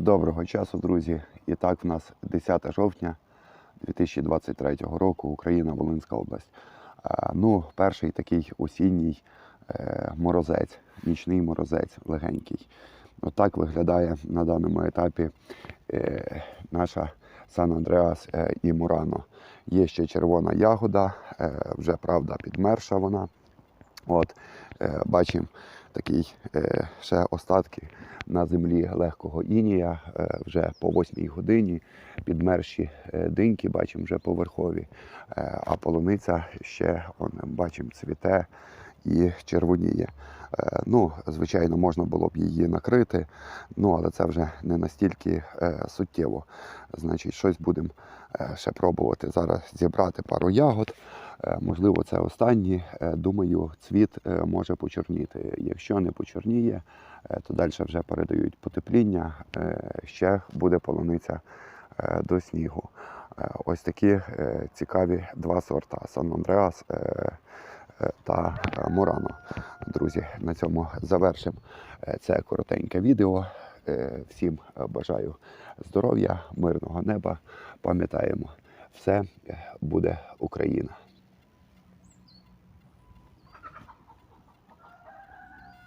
Доброго часу, друзі. І так, в нас 10 жовтня 2023 року, Україна, Волинська область. Ну, перший такий осінній е, морозець, нічний морозець легенький. Отак виглядає на даному етапі е, наша Сан Андреас е, і Мурано. Є ще червона ягода, вже правда підмерша вона. От, бачимо такий е, ще остатки на землі легкого інія е, вже по 8 годині. Підмерші е, диньки бачимо вже поверхові, а полуниця ще он, бачимо цвіте і червоніє. Ну, звичайно, можна було б її накрити, ну але це вже не настільки суттєво. Значить, щось будемо ще пробувати зараз зібрати пару ягод. Е, Можливо, це останні. Е, Думаю, цвіт е, може почорніти. Якщо не почорніє, то далі вже передають потепління. Ще буде полуниця е, до снігу. Ось такі цікаві два сорта: Сан Андреас та Мурано. Друзі, на цьому завершимо це коротеньке відео. Всім бажаю здоров'я, мирного неба. Пам'ятаємо, все буде Україна.